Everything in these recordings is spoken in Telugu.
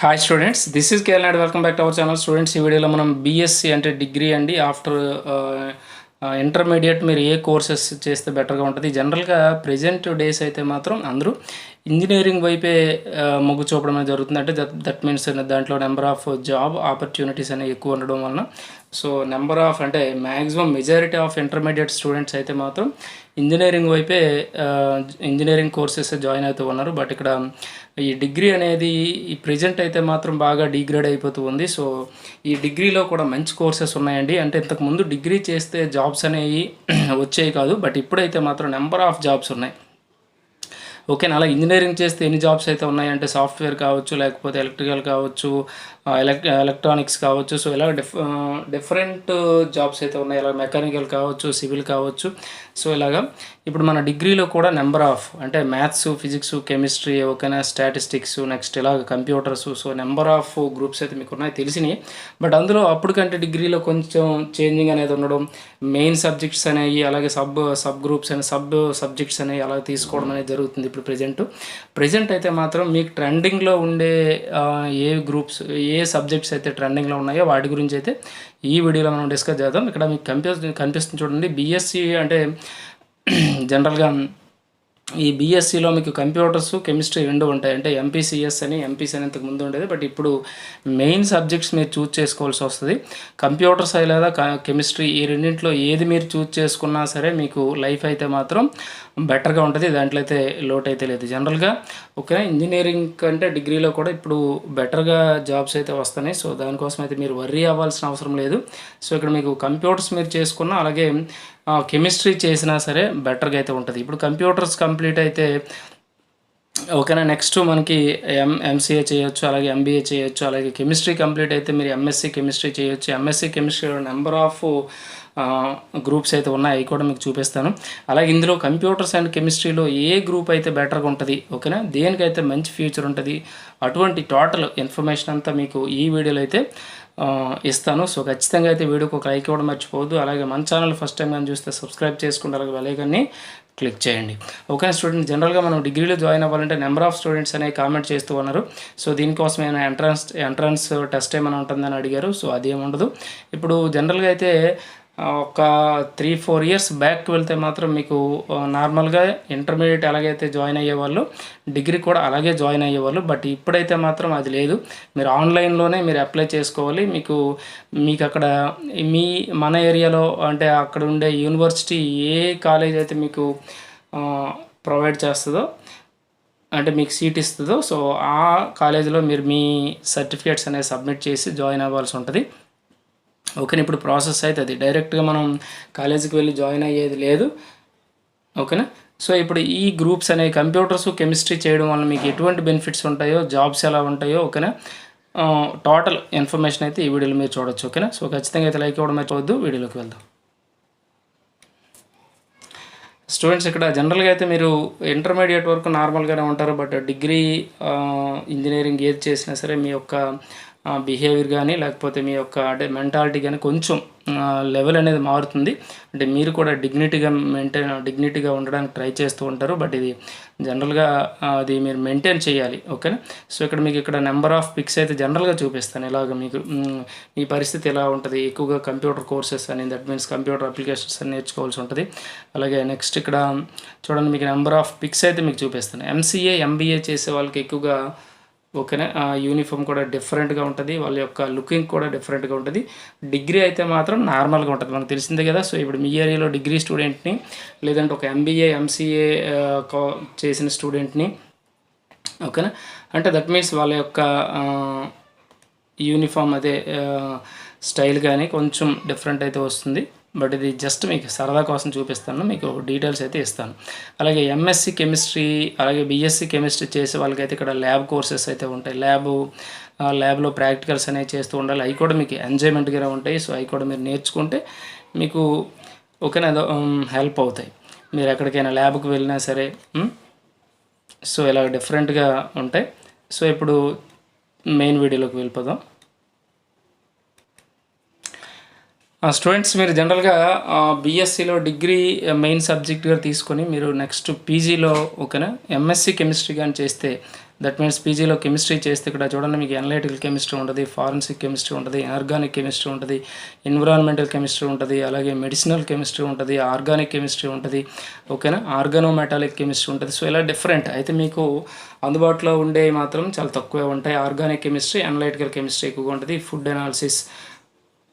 Hi students this is K L welcome back to our channel students ఈ వీడియోలో మనం బీఎస్సీ అంటే డిగ్రీ అండి. ఆఫ్టర్ ఇంటర్మీడియట్ uh, uh, మీరు ఏ కోర్సెస్ చేస్తే బెటర్గా ఉంటుంది. జనరల్గా ప్రజెంట్ డేస్ అయితే మాత్రం అందరూ ఇంజనీరింగ్ వైపే uh, మొగ్గు చూపడం అనేది జరుగుతుంది. అంటే దట్ దట్ మీన్స్ దాంట్లో నెంబర్ ఆఫ్ జాబ్ ఆపర్చునిటీస్ అనేవి ఎక్కువ ఉండడం వలన సో నెంబర్ ఆఫ్ అంటే maximum majority of intermediate students అయితే మాత్రం ఇంజనీరింగ్ వైపే ఇంజనీరింగ్ కోర్సెస్ జాయిన్ అవుతూ ఉన్నారు. బట్ ఇక్కడ ఈ డిగ్రీ అనేది ఈ ప్రజెంట్ అయితే మాత్రం బాగా డిగ్రేడ్ అయిపోతూ ఉంది. సో ఈ డిగ్రీలో కూడా మంచి కోర్సెస్ ఉన్నాయండి. అంటే ఇంతకుముందు డిగ్రీ చేస్తే జాబ్స్ అనేవి వచ్చేవి కాదు. బట్ ఇప్పుడైతే మాత్రం నెంబర్ ఆఫ్ జాబ్స్ ఉన్నాయి. ఓకే అలా ఇంజనీరింగ్ చేస్తే ఎన్ని జాబ్స్ అయితే ఉన్నాయంటే సాఫ్ట్వేర్ కావచ్చు లేకపోతే ఎలక్ట్రికల్ కావచ్చు ఎలక్ ఎలక్ట్రానిక్స్ కావచ్చు. సో ఇలా డిఫ్ డిఫరెంట్ జాబ్స్ అయితే ఉన్నాయి. ఇలా మెకానికల్ కావచ్చు సివిల్ కావచ్చు. సో ఇలాగా ఇప్పుడు మన డిగ్రీలో కూడా నెంబర్ ఆఫ్ అంటే మ్యాథ్స్ ఫిజిక్స్ కెమిస్ట్రీ ఓకేనా స్టాటిస్టిక్స్ నెక్స్ట్ ఇలాగ computers so number of groups అయితే మీకు ఉన్నాయి. తెలిసినాయి. బట్ అందులో అప్పటికంటే డిగ్రీలో కొంచెం చేంజింగ్ అనేది ఉండడం మెయిన్ సబ్జెక్ట్స్ అనేవి అలాగే సబ్ సబ్ గ్రూప్స్ అనే సబ్ సబ్జెక్ట్స్ అనేవి అలా తీసుకోవడం అనేది జరుగుతుంది ఇప్పుడు ప్రజెంట్ ప్రజెంట్ అయితే మాత్రం మీకు ట్రెండింగ్లో ఉండే ఏ గ్రూప్స్ ఏ ఏ సబ్జెక్ట్స్ అయితే ట్రెండింగ్లో ఉన్నాయో వాటి గురించి అయితే ఈ వీడియోలో మనం డిస్కస్ చేద్దాం. ఇక్కడ మీకు కనిపిస్తుంది కనిపిస్తుంది చూడండి. బీఎస్సీ అంటే జనరల్గా ఈ బీఎస్సీలో మీకు కంప్యూటర్స్ కెమిస్ట్రీ రెండు ఉంటాయి. అంటే ఎంపీసీఎస్ అని ఎంపీసీ అని ఇంతకు ముందు ఉండేది. బట్ ఇప్పుడు మెయిన్ సబ్జెక్ట్స్ మీరు చూజ్ చేసుకోవాల్సి వస్తుంది. కంప్యూటర్స్ అయి లేదా కెమిస్ట్రీ ఈ రెండింటిలో ఏది మీరు చూజ్ చేసుకున్నా సరే మీకు లైఫ్ అయితే మాత్రం బెటర్గా ఉంటుంది. దాంట్లో అయితే లోటు అయితే లేదు. జనరల్గా ఓకే ఇంజనీరింగ్ కంటే డిగ్రీలో కూడా ఇప్పుడు బెటర్గా జాబ్స్ అయితే వస్తున్నాయి. సో దానికోసం అయితే మీరు వర్రీ అవ్వాల్సిన అవసరం లేదు. సో ఇక్కడ మీకు కంప్యూటర్స్ మీరు చేసుకున్న అలాగే కెమిస్ట్రీ చేసినా సరే బెటర్గా అయితే ఉంటుంది. ఇప్పుడు కంప్యూటర్స్ కంప్లీట్ అయితే ఓకేనా నెక్స్ట్ మనకి ఎం ఎంసీఏ చేయొచ్చు అలాగే ఎంబీఏ చేయొచ్చు అలాగే కెమిస్ట్రీ కంప్లీట్ అయితే మీరు ఎంఎస్సీ కెమిస్ట్రీ చేయొచ్చు. ఎంఎస్సీ కెమిస్ట్రీలో నెంబర్ ఆఫ్ గ్రూప్స్ అయితే ఉన్నాయి అవి కూడా మీకు చూపిస్తాను. అలాగే ఇందులో కంప్యూటర్స్ అండ్ కెమిస్ట్రీలో ఏ గ్రూప్ అయితే బెటర్గా ఉంటుంది ఓకేనా? దేనికైతే మంచి ఫ్యూచర్ ఉంటుంది అటువంటి టోటల్ ఇన్ఫర్మేషన్ అంతా మీకు ఈ వీడియోలో అయితే ఇస్తాను. సో ఖచ్చితంగా అయితే వీడియోకి ఒక లైక్ ఇవ్వడం మర్చిపోవద్దు. అలాగే మన ఛానల్ ఫస్ట్ టైం కానీ చూస్తే సబ్స్క్రైబ్ చేసుకుంటే అలాగే వెళ్ళగానే క్లిక్ చేయండి. Okay student? జనరల్గా మనం డిగ్రీలో జాయిన్ అవ్వాలంటే నెంబర్ ఆఫ్ స్టూడెంట్స్ అనేవి కామెంట్ చేస్తూ ఉన్నారు. సో దీనికోసం ఏమైనా ఎంట్రన్స్ ఎంట్రన్స్ టెస్ట్ ఏమైనా ఉంటుందని అడిగారు. సో అదేం ఉండదు. ఇప్పుడు జనరల్గా అయితే ఒక త్రీ ఫోర్ ఇయర్స్ బ్యాక్ వెళ్తే మాత్రం మీకు నార్మల్గా ఇంటర్మీడియట్ ఎలాగైతే జాయిన్ అయ్యేవాళ్ళు డిగ్రీ కూడా అలాగే జాయిన్ అయ్యేవాళ్ళు బట్ ఇప్పుడైతే మాత్రం అది లేదు. మీరు ఆన్లైన్లోనే మీరు అప్లై చేసుకోవాలి. మీకు మీకు అక్కడ మీ మన ఏరియాలో అంటే అక్కడ ఉండే యూనివర్సిటీ ఏ కాలేజ్ అయితే మీకు ప్రొవైడ్ చేస్తుందో అంటే మీకు సీట్ ఇస్తుందో సో ఆ కాలేజీలో మీరు మీ సర్టిఫికేట్స్ అనేవి సబ్మిట్ చేసి జాయిన్ అవ్వాల్సి ఉంటుంది. ఓకేనా? ఇప్పుడు ప్రాసెస్ అయితే అది. డైరెక్ట్గా మనం కాలేజీకి వెళ్ళి జాయిన్ అయ్యేది లేదు. ఓకేనా? సో ఇప్పుడు ఈ గ్రూప్స్ అనేవి కంప్యూటర్స్ కెమిస్ట్రీ చేయడం వల్ల మీకు ఎటువంటి బెనిఫిట్స్ ఉంటాయో జాబ్స్ ఎలా ఉంటాయో ఓకేనా? టోటల్ ఇన్ఫర్మేషన్ అయితే ఈ వీడియోలో మీరు చూడొచ్చు. ఓకేనా? సో ఖచ్చితంగా అయితే లైక్ ఇవ్వడం మర్చిపోవద్దు. వీడియోలోకి వెళ్దాం. స్టూడెంట్స్ ఇక్కడ జనరల్గా అయితే మీరు ఇంటర్మీడియట్ వరకు నార్మల్గానే ఉంటారు. బట్ డిగ్రీ ఇంజనీరింగ్ ఏది చేసినా సరే మీ యొక్క బిహేవియర్ కానీ లేకపోతే మీ యొక్క అంటే మెంటాలిటీ కానీ కొంచెం లెవెల్ అనేది మారుతుంది. అంటే మీరు కూడా డిగ్నిటీగా మెయింటైన్ డిగ్నిటీగా ఉండడానికి ట్రై చేస్తూ ఉంటారు. బట్ ఇది జనరల్గా అది మీరు మెయింటైన్ చేయాలి. ఓకేనా సో ఇక్కడ మీకు ఇక్కడ నెంబర్ ఆఫ్ పిక్స్ అయితే జనరల్గా చూపిస్తాను. ఇలాగ మీకు మీ పరిస్థితి ఎలా ఉంటుంది? ఎక్కువగా కంప్యూటర్ కోర్సెస్ అని దట్ మీన్స్ కంప్యూటర్ అప్లికేషన్స్ అని నేర్చుకోవాల్సి ఉంటుంది. అలాగే నెక్స్ట్ ఇక్కడ చూడండి మీకు నెంబర్ ఆఫ్ పిక్స్ అయితే మీకు చూపిస్తాను. ఎంసీఏ ఎంబీఏ చేసే వాళ్ళకి ఎక్కువగా ఓకేనా? ఆ యూనిఫామ్ కూడా డిఫరెంట్గా ఉంటుంది. వాళ్ళ యొక్క లుకింగ్ కూడా డిఫరెంట్గా ఉంటుంది. డిగ్రీ అయితే మాత్రం నార్మల్గా ఉంటుంది. మనకు తెలిసిందే కదా. సో ఇప్పుడు మీ ఏరియాలో డిగ్రీ స్టూడెంట్ని లేదంటే ఒక ఎంబీఏ ఎంసీఏ చేసిన స్టూడెంట్ని ఓకేనా? అంటే దట్ మీన్స్ వాళ్ళ యొక్క యూనిఫామ్ అదే స్టైల్ కానీ కొంచెం డిఫరెంట్ అయితే వస్తుంది. బట్ ఇది జస్ట్ మీకు సరదా కోసం చూపిస్తాను మీకు డీటెయిల్స్ అయితే ఇస్తాను. అలాగే ఎంఎస్సి కెమిస్ట్రీ అలాగే బీఎస్సీ కెమిస్ట్రీ చేసే వాళ్ళకైతే ఇక్కడ ల్యాబ్ కోర్సెస్ అయితే ఉంటాయి. ల్యాబ్ ల్యాబ్లో ప్రాక్టికల్స్ అనేవి చేస్తూ ఉండాలి. అవి కూడా మీకు ఎంజాయ్మెంట్గా ఉంటాయి. సో అవి కూడా మీరు నేర్చుకుంటే మీకు ఓకేనా? హెల్ప్ అవుతాయి. మీరు ఎక్కడికైనా ల్యాబ్కి వెళ్ళినా సరే సో ఇలా డిఫరెంట్గా ఉంటాయి. సో ఇప్పుడు మెయిన్ వీడియోలోకి వెళ్ళిపోదాం. స్టూడెంట్స్ మీరు జనరల్గా బీఎస్సీలో డిగ్రీ మెయిన్ సబ్జెక్ట్గా తీసుకొని మీరు నెక్స్ట్ పీజీలో ఓకేనా? ఎంఎస్సీ కెమిస్ట్రీ కానీ చేస్తే దట్ మీన్స్ పీజీలో కెమిస్ట్రీ చేస్తే ఇక్కడ చూడండి మీకు అనలైటికల్ కెమిస్ట్రీ ఉంటుంది ఫారెన్సిక్ కెమిస్ట్రీ ఉంటుంది ఆర్గానిక్ కెమిస్ట్రీ ఉంటుంది ఎన్విరాన్మెంటల్ కెమిస్ట్రీ ఉంటుంది అలాగే మెడిసినల్ కెమిస్ట్రీ ఉంటుంది ఆర్గానిక్ కెమిస్ట్రీ ఉంటుంది ఓకేనా? ఆర్గానోమెటాలిక్ కెమిస్ట్రీ ఉంటుంది. సో ఇలా డిఫరెంట్ అయితే మీకు అందుబాటులో ఉండే మాత్రం చాలా తక్కువే ఉంటాయి. ఆర్గానిక్ కెమిస్ట్రీ అనలైటికల్ కెమిస్ట్రీ ఎక్కువగా ఉంటుంది. ఫుడ్ అనాలిసిస్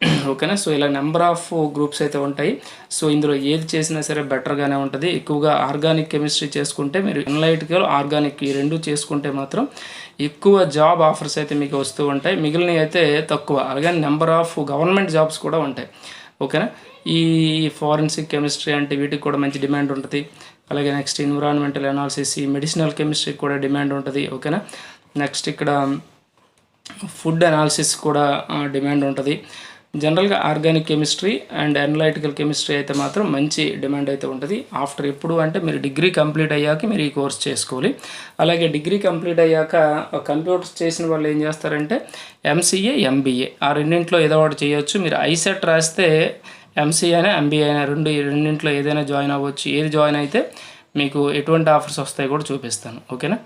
ఓకేనా? సో ఇలా నెంబర్ ఆఫ్ గ్రూప్స్ అయితే ఉంటాయి. సో ఇందులో ఏది చేసినా సరే బెటర్గానే ఉంటుంది. ఎక్కువగా ఆర్గానిక్ కెమిస్ట్రీ చేసుకుంటే మీరు ఎన్లైటికల్ ఆర్గానిక్ ఈ రెండు చేసుకుంటే మాత్రం ఎక్కువ జాబ్ ఆఫర్స్ అయితే మీకు వస్తూ ఉంటాయి. మిగిలినవి అయితే తక్కువ. అలాగే నెంబర్ ఆఫ్ గవర్నమెంట్ జాబ్స్ కూడా ఉంటాయి. ఓకేనా? ఈ ఫారెన్సిక్ కెమిస్ట్రీ అంటే వీటికి కూడా మంచి డిమాండ్ ఉంటుంది. అలాగే నెక్స్ట్ ఎన్విరాన్మెంటల్ అనాలిసిస్ ఈ మెడిసినల్ కెమిస్ట్రీకి కూడా డిమాండ్ ఉంటుంది. ఓకేనా? నెక్స్ట్ ఇక్కడ ఫుడ్ అనాలిసిస్ కూడా డిమాండ్ ఉంటుంది. జనరల్గా organic chemistry and analytical chemistry అయితే మాత్రం మంచి డిమాండ్ అయితే ఉంటుంది. ఆఫ్టర్ ఎప్పుడు అంటే మీరు డిగ్రీ కంప్లీట్ అయ్యాక మీరు ఈ కోర్స్ చేసుకోవాలి. అలాగే డిగ్రీ కంప్లీట్ అయ్యాక కంప్యూటర్స్ చేసిన వాళ్ళు ఏం చేస్తారంటే ఎంసీఏ ఎంబీఏ ఆ రెండింటిలో ఏదో ఒకటి చేయొచ్చు. మీరు ఐసెట్ రాస్తే ఎంసీఏ అయినా ఎంబీఏ అయినా రెండు రెండింటిలో ఏదైనా జాయిన్ అవ్వచ్చు. ఏది జాయిన్ అయితే మీకు ఎటువంటి ఆఫర్స్ వస్తాయి కూడా చూపిస్తాను. ఓకేనా?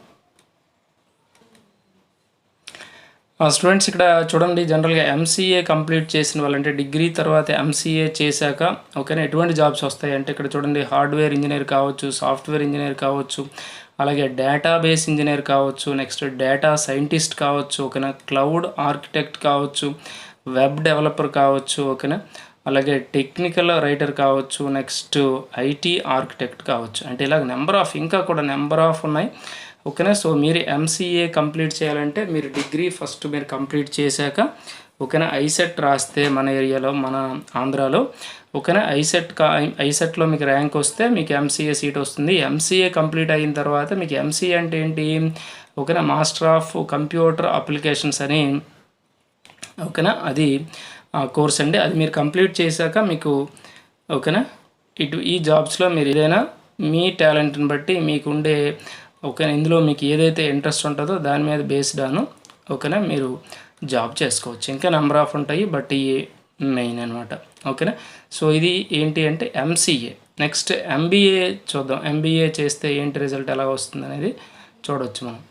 స్టూడెంట్స్ ఇక్కడ చూడండి జనరల్గా ఎంసీఏ కంప్లీట్ చేసిన వాళ్ళంటే డిగ్రీ తర్వాత ఎంసీఏ చేశాక ఓకేనా ఎటువంటి జాబ్స్ వస్తాయి? అంటే ఇక్కడ చూడండి హార్డ్వేర్ ఇంజనీర్ కావచ్చు సాఫ్ట్వేర్ ఇంజనీర్ కావచ్చు అలాగే డేటాబేస్ ఇంజనీర్ కావచ్చు నెక్స్ట్ డేటా సైంటిస్ట్ కావచ్చు ఓకేనా క్లౌడ్ ఆర్కిటెక్ట్ కావచ్చు వెబ్ డెవలపర్ కావచ్చు ఓకేనా అలాగే టెక్నికల్ రైటర్ కావచ్చు నెక్స్ట్ ఐటీ ఆర్కిటెక్ట్ కావచ్చు. అంటే ఇలాగ నెంబర్ ఆఫ్ ఇంకా కూడా నెంబర్ ఆఫ్ ఉన్నాయి. ఓకేనా? సో మీరు ఎంసీఏ కంప్లీట్ చేయాలంటే మీరు డిగ్రీ ఫస్ట్ మీరు కంప్లీట్ చేశాక ఓకేనా? ఐసెట్ రాస్తే మన ఏరియాలో మన ఆంధ్రాలో ఓకేనా? ఐసెట్ కా ఐసెట్లో మీకు ర్యాంక్ వస్తే మీకు ఎంసీఏ సీట్ వస్తుంది. ఎంసీఏ కంప్లీట్ అయిన తర్వాత మీకు ఎంసీఏ అంటే ఏంటి? ఓకేనా? మాస్టర్ ఆఫ్ కంప్యూటర్ అప్లికేషన్స్ అని ఓకేనా? అది కోర్స్ అండి. అది మీరు కంప్లీట్ చేశాక మీకు ఓకేనా? ఇటు ఈ జాబ్స్లో మీరు ఏదైనా మీ టాలెంట్ని బట్టి మీకు ఉండే ఓకేనా? ఇందులో మీకు ఏదైతే ఇంట్రెస్ట్ ఉంటుందో దాని మీద బేస్డ్ అను ఓకేనా? మీరు జాబ్ చేసుకోవచ్చు. ఇంకా నెంబర్ ఆఫ్ ఉంటాయి బట్ ఈ మెయిన్ అనమాట ఓకేనా? సో ఇది ఏంటి అంటే ఎంసీఏ నెక్స్ట్ ఎంబీఏ చూద్దాం. ఎంబీఏ చేస్తే ఏంటి రిజల్ట్ ఎలా వస్తుంది అనేది చూడవచ్చు మనం.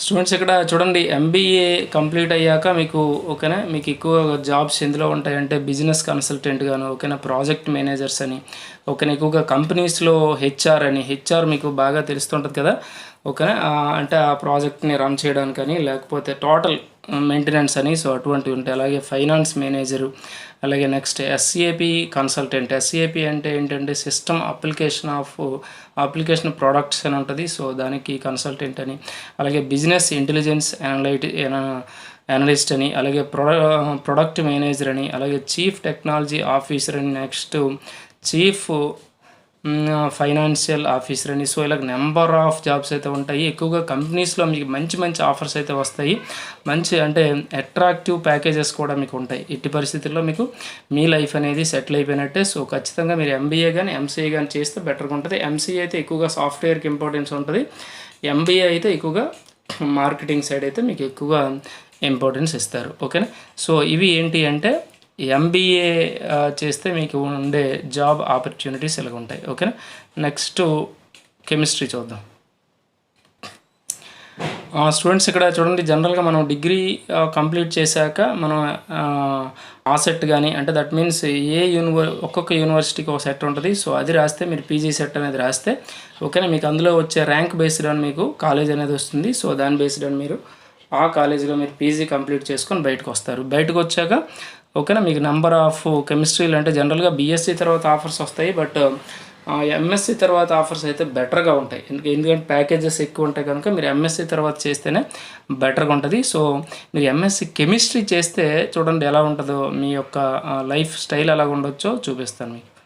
స్టూడెంట్స్ ఇక్కడ చూడండి ఎంబీఏ కంప్లీట్ అయ్యాక మీకు ఓకేనా మీకు ఎక్కువ జాబ్స్ ఎందులో ఉంటాయంటే బిజినెస్ కన్సల్టెంట్ గాను ఓకేనా ప్రాజెక్ట్ మేనేజర్స్ అని ఓకేనా ఎక్కువగా కంపెనీస్లో హెచ్ఆర్ అని హెచ్ఆర్ మీకు బాగా తెలుస్తుంటుంది కదా ఓకేనా అంటే ఆ ప్రాజెక్ట్ని రన్ చేయడానికి కానీ లేకపోతే టోటల్ మెయింటెనెన్స్ అని సో అటువంటివి ఉంటాయి. అలాగే ఫైనాన్స్ మేనేజరు అలాగే నెక్స్ట్ ఎస్ఏపి కన్సల్టెంట్ ఎస్ఏపి అంటే ఏంటంటే system application of application products అని ఉంటుంది. సో దానికి కన్సల్టెంట్ అని. అలాగే బిజినెస్ ఇంటెలిజెన్స్ అనలైట్ అనలిస్ట్ అని అలాగే ప్రొడ ప్రొడక్ట్ మేనేజర్ అని అలాగే చీఫ్ టెక్నాలజీ ఆఫీసర్ అని నెక్స్ట్ చీఫ్ ఫైనాన్షియల్ ఆఫీసర్ అని. సో ఇలా నెంబర్ ఆఫ్ జాబ్స్ అయితే ఉంటాయి. ఎక్కువగా కంపెనీస్లో మీకు మంచి మంచి ఆఫర్స్ అయితే వస్తాయి. మంచి అంటే అట్రాక్టివ్ ప్యాకేజెస్ కూడా మీకు ఉంటాయి. ఇట్టి పరిస్థితుల్లో మీకు మీ లైఫ్ అనేది సెటిల్ అయిపోయినట్టే. సో ఖచ్చితంగా మీరు ఎంబీఏ కానీ ఎంసీఏ కానీ చేస్తే బెటర్గా ఉంటుంది. ఎంసీఏ అయితే ఎక్కువగా సాఫ్ట్వేర్కి ఇంపార్టెన్స్ ఉంటుంది. ఎంబీఏ అయితే ఎక్కువగా మార్కెటింగ్ సైడ్ అయితే మీకు ఎక్కువగా ఇంపార్టెన్స్ ఇస్తారు. ఓకేనా? సో ఇవి ఏంటి అంటే ఎంబీఏ చేస్తే మీకు ఉండే జాబ్ ఆపర్చునిటీస్ ఇలాగ ఉంటాయి ఓకేనా? నెక్స్ట్ కెమిస్ట్రీ చూద్దాం. స్టూడెంట్స్ ఇక్కడ చూడండి జనరల్గా మనం డిగ్రీ కంప్లీట్ చేశాక మనం ఆ సెట్ కానీ అంటే దట్ మీన్స్ ఏ యూనివర్ ఒక్కొక్క యూనివర్సిటీకి ఒక సెట్ ఉంటుంది. సో అది రాస్తే మీరు పీజీ సెట్ అనేది రాస్తే ఓకేనా? మీకు అందులో వచ్చే ర్యాంక్ బేస్డ్ అని మీకు కాలేజ్ అనేది వస్తుంది. సో దాని బేస్డ్ అని మీరు ఆ కాలేజీలో మీరు పీజీ కంప్లీట్ చేసుకొని బయటకు వస్తారు. బయటకు వచ్చాక ఓకేనా? మీకు నెంబర్ ఆఫ్ కెమిస్ట్రీలు అంటే జనరల్గా బీఎస్సీ తర్వాత ఆఫర్స్ వస్తాయి బట్ ఎంఎస్సి uh, తర్వాత ఆఫర్స్ అయితే బెటర్గా ఉంటాయి. ఎందుకంటే ఎందుకంటే ప్యాకేజెస్ ఎక్కువ ఉంటాయి కనుక మీరు ఎంఎస్సి తర్వాత చేస్తేనే బెటర్గా ఉంటుంది. సో మీరు ఎంఎస్సి కెమిస్ట్రీ చేస్తే చూడండి ఎలా ఉంటుందో మీ యొక్క లైఫ్ స్టైల్ ఎలా ఉండొచ్చో చూపిస్తాను మీకు.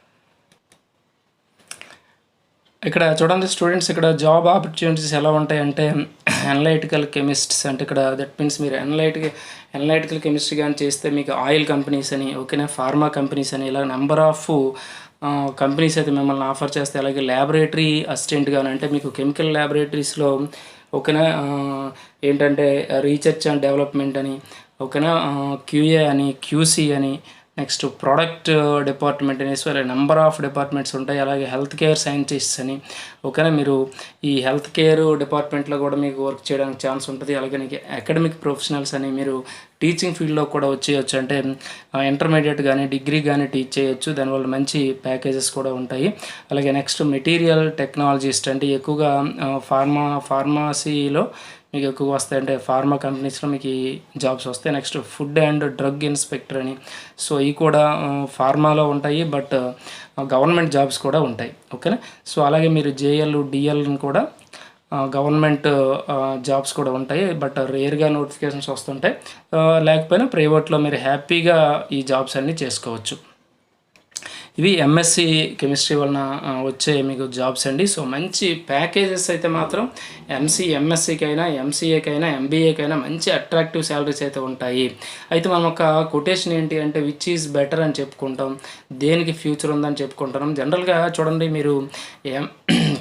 ఇక్కడ చూడండి స్టూడెంట్స్ ఇక్కడ జాబ్ ఆపర్చునిటీస్ ఎలా ఉంటాయంటే అనలైటికల్ కెమిస్ట్స్ అంటే ఇక్కడ దట్ మీన్స్ మీరు ఎన్లైట్ అనలైటికల్ కెమిస్ట్రీ కానీ చేస్తే మీకు ఆయిల్ కంపెనీస్ అని ఓకేనా ఫార్మా కంపెనీస్ అని ఇలా నెంబర్ ఆఫ్ కంపెనీస్ అయితే మిమ్మల్ని ఆఫర్ చేస్తే అలాగే ల్యాబొరేటరీ అసిస్టెంట్ కానీ అంటే మీకు కెమికల్ ల్యాబొరేటరీస్లో ఓకేనా ఏంటంటే రీసెర్చ్ అండ్ డెవలప్మెంట్ అని ఓకేనా క్యూఏ అని క్యూసీ అని నెక్స్ట్ ప్రోడక్ట్ డిపార్ట్మెంట్ అనేసి వాళ్ళ నెంబర్ ఆఫ్ డిపార్ట్మెంట్స్ ఉంటాయి. అలాగే హెల్త్ కేర్ సైంటిస్ట్స్ అని. ఓకేనా? మీరు ఈ హెల్త్ కేర్ డిపార్ట్మెంట్లో కూడా మీకు వర్క్ చేయడానికి ఛాన్స్ ఉంటుంది. అలాగే నీకు అకాడమిక్ ప్రొఫెషనల్స్ అని మీరు టీచింగ్ ఫీల్డ్లో కూడా వచ్చేయచ్చు. అంటే ఇంటర్మీడియట్ కానీ డిగ్రీ కానీ టీచ్ చేయొచ్చు. దానివల్ల మంచి ప్యాకేజెస్ కూడా ఉంటాయి. అలాగే నెక్స్ట్ మెటీరియల్ టెక్నాలజిస్ట్ అంటే ఎక్కువగా ఫార్మా ఫార్మసీలో మీకు ఎక్కువ వస్తాయి. అంటే ఫార్మా కంపెనీస్లో మీకు ఈ జాబ్స్ వస్తాయి. Next food and drug inspector అని. సో ఇవి కూడా ఫార్మాలో ఉంటాయి. బట్ గవర్నమెంట్ జాబ్స్ కూడా ఉంటాయి. ఓకేనా సో అలాగే మీరు జేఎల్ డిఎల్ని కూడా గవర్నమెంట్ జాబ్స్ కూడా ఉంటాయి. బట్ రేర్గా నోటిఫికేషన్స్ వస్తుంటాయి. లేకపోయినా ప్రైవేట్లో మీరు హ్యాపీగా ఈ జాబ్స్ అన్నీ చేసుకోవచ్చు. ఇవి ఎంఎస్సి కెమిస్ట్రీ వలన వచ్చే మీకు జాబ్స్ అండి. సో మంచి ప్యాకేజెస్ అయితే మాత్రం ఎంసీ ఎంఎస్సికైనా ఎంసీఏకైనా ఎంబీఏకైనా మంచి అట్రాక్టివ్ శాలరీస్ అయితే ఉంటాయి. అయితే మనం ఒక కొటేషన్ ఏంటి అంటే విచ్ ఈజ్ బెటర్ అని చెప్పుకుంటాం దేనికి ఫ్యూచర్ ఉందని చెప్పుకుంటున్నాం. జనరల్గా చూడండి మీరు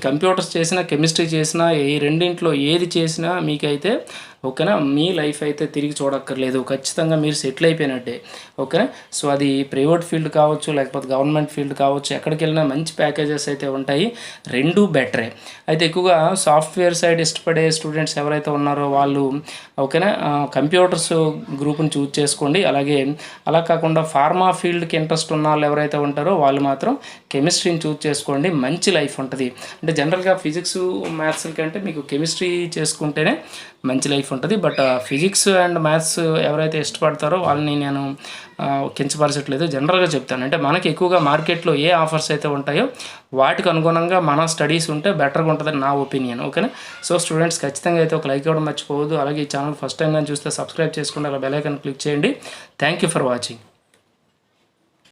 కంప్యూటర్స్ చేసినా కెమిస్ట్రీ చేసినా ఈ రెండింట్లో ఏది చేసినా మీకైతే ఓకేనా మీ లైఫ్ అయితే తిరిగి చూడక్కర్లేదు. ఖచ్చితంగా మీరు సెటిల్ అయిపోయినట్టే. ఓకేనా? సో అది ప్రైవేట్ ఫీల్డ్ కావచ్చు లేకపోతే గవర్నమెంట్ ఫీల్డ్ కావచ్చు ఎక్కడికి వెళ్ళినా మంచి ప్యాకేజెస్ అయితే ఉంటాయి. రెండూ బెటరే. అయితే ఎక్కువగా సాఫ్ట్వేర్ సైడ్ ఇష్టపడే స్టూడెంట్స్ ఎవరైతే ఉన్నారో వాళ్ళు ఓకేనా కంప్యూటర్స్ గ్రూప్ని చూజ్ చేసుకోండి. అలాగే అలా కాకుండా ఫార్మా ఫీల్డ్కి ఇంట్రెస్ట్ ఉన్న వాళ్ళు ఎవరైతే ఉంటారో వాళ్ళు మాత్రం కెమిస్ట్రీని చూజ్ చేసుకోండి. మంచి లైఫ్ ఉంటుంది. అంటే జనరల్గా ఫిజిక్స్ మ్యాథ్స్ కంటే మీకు కెమిస్ట్రీ చేసుకుంటేనే మంచి లైఫ్ ఉంటుంది. బట్ ఫిజిక్స్ అండ్ మ్యాథ్స్ ఎవరైతే ఇష్టపడతారో వాళ్ళని నేను కించపరచట్లేదు. జనరల్గా చెప్తాను. అంటే మనకి ఎక్కువగా మార్కెట్లో ఏ ఆఫర్స్ అయితే ఉంటాయో వాటికి అనుగుణంగా మన స్టడీస్ ఉంటే బెటర్గా ఉంటుందని నా ఒపీనియన్ ఓకేనా సో స్టూడెంట్స్ ఖచ్చితంగా అయితే ఒక లైక్ ఇవ్వడం మర్చిపోవద్దు. అలాగే ఈ ఛానల్ ఫస్ట్ టైం కానీ చూస్తే సబ్స్క్రైబ్ చేసుకుంటే అలా బెల్ ఐకన్ క్లిక్ చేయండి. Thank you for watching